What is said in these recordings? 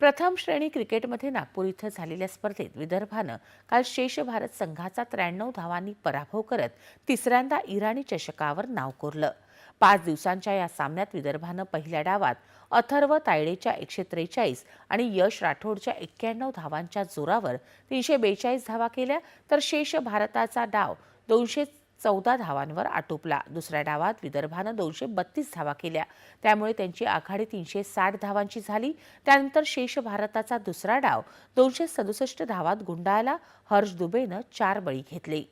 प्रथम श्रेणी क्रिकेटमध्ये नागपूर इथं झालेल्या स्पर्धेत विदर्भानं काल शेष भारत संघाचा त्र्याण्णव धावांनी पराभव करत तिसऱ्यांदा इराणी चषकावर नाव कोरलं. पाच दिवसांच्या या सामन्यात विदर्भानं पहिल्या डावात अथर्व तायडेच्या एकशे त्रेचाळीस आणि यश राठोडच्या एक्क्याण्णव धावांच्या जोरावर तीनशे बेचाळीस धावा केल्या. तर शेष भारताचा डाव दोनशे चौदा धावांवर आटोपला. दुसऱ्या डावात विदर्भानं दोनशे बत्तीस धावा केल्या. त्यामुळे त्यांची आघाडी तीनशे साठ धावांची झाली. त्यानंतर शेष भारताचा दुसरा डाव दोनशे सदुसष्ट धावात गुंडाळला. हर्ष दुबेनं चार बळी घेतले.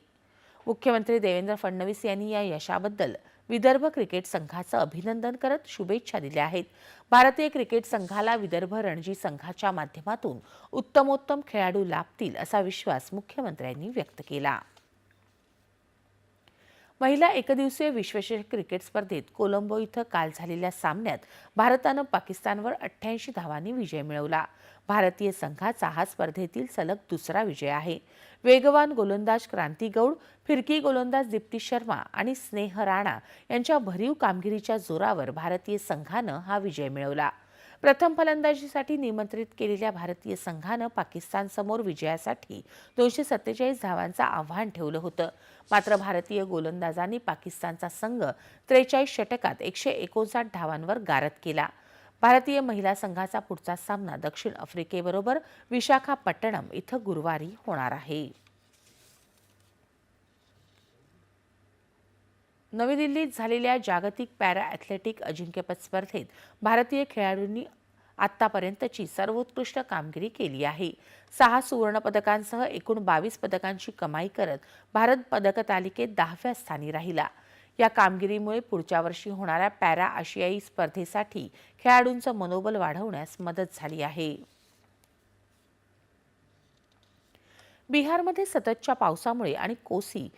मुख्यमंत्री देवेंद्र फडणवीस यांनी या यशाबद्दल विदर्भ क्रिकेट संघाचं अभिनंदन करत शुभेच्छा दिल्या आहेत. भारतीय क्रिकेट संघाला विदर्भ रणजी संघाच्या माध्यमातून उत्तमोत्तम खेळाडू लाभतील असा विश्वास मुख्यमंत्र्यांनी व्यक्त केला. महिला एकदिवसीय विश्वचषक क्रिकेट स्पर्धेत कोलंबो इथं काल झालेल्या सामन्यात भारतानं पाकिस्तानवर अठ्ठ्याऐंशी धावांनी विजय मिळवला. भारतीय संघाचा हा स्पर्धेतील सलग दुसरा विजय आहे. वेगवान गोलंदाज क्रांती गौड फिरकी गोलंदाज दीप्ती शर्मा आणि स्नेह राणा यांच्या भरीव कामगिरीच्या जोरावर भारतीय संघानं हा विजय मिळवला. प्रथम फलंदाजीसाठी निमंत्रित केलेल्या भारतीय संघानं पाकिस्तानसमोर विजयासाठी दोनशे सत्तेचाळीस धावांचं आव्हान ठेवलं होतं. मात्र भारतीय गोलंदाजांनी पाकिस्तानचा संघ त्रेचाळीस षटकात एकशे एकोणसाठ धावांवर गारद केला. भारतीय महिला संघाचा पुढचा सामना दक्षिण आफ्रिकेबरोबर विशाखापट्टणम इथं गुरुवारी होणार आहे. नवी दिल्लीत झालेल्या जागतिक पॅरा ॲथलेटिक अजिंक्यपद स्पर्धेत भारतीय खेळाडूंनी आत्तापर्यंतची सर्वोत्कृष्ट कामगिरी केली आहे. सहा सुवर्णपदकांसह एकूण बावीस पदकांची कमाई करत भारत पदक तालिकेत दहाव्या स्थानी राहिला. या कामगिरीमुळे पुढच्या वर्षी होणाऱ्या पॅरा आशियाई स्पर्धेसाठी खेळाडूंचं मनोबल वाढवण्यास मदत झाली आहे. बिहारमध्ये सततच्या पावसामुळे आणि कोसी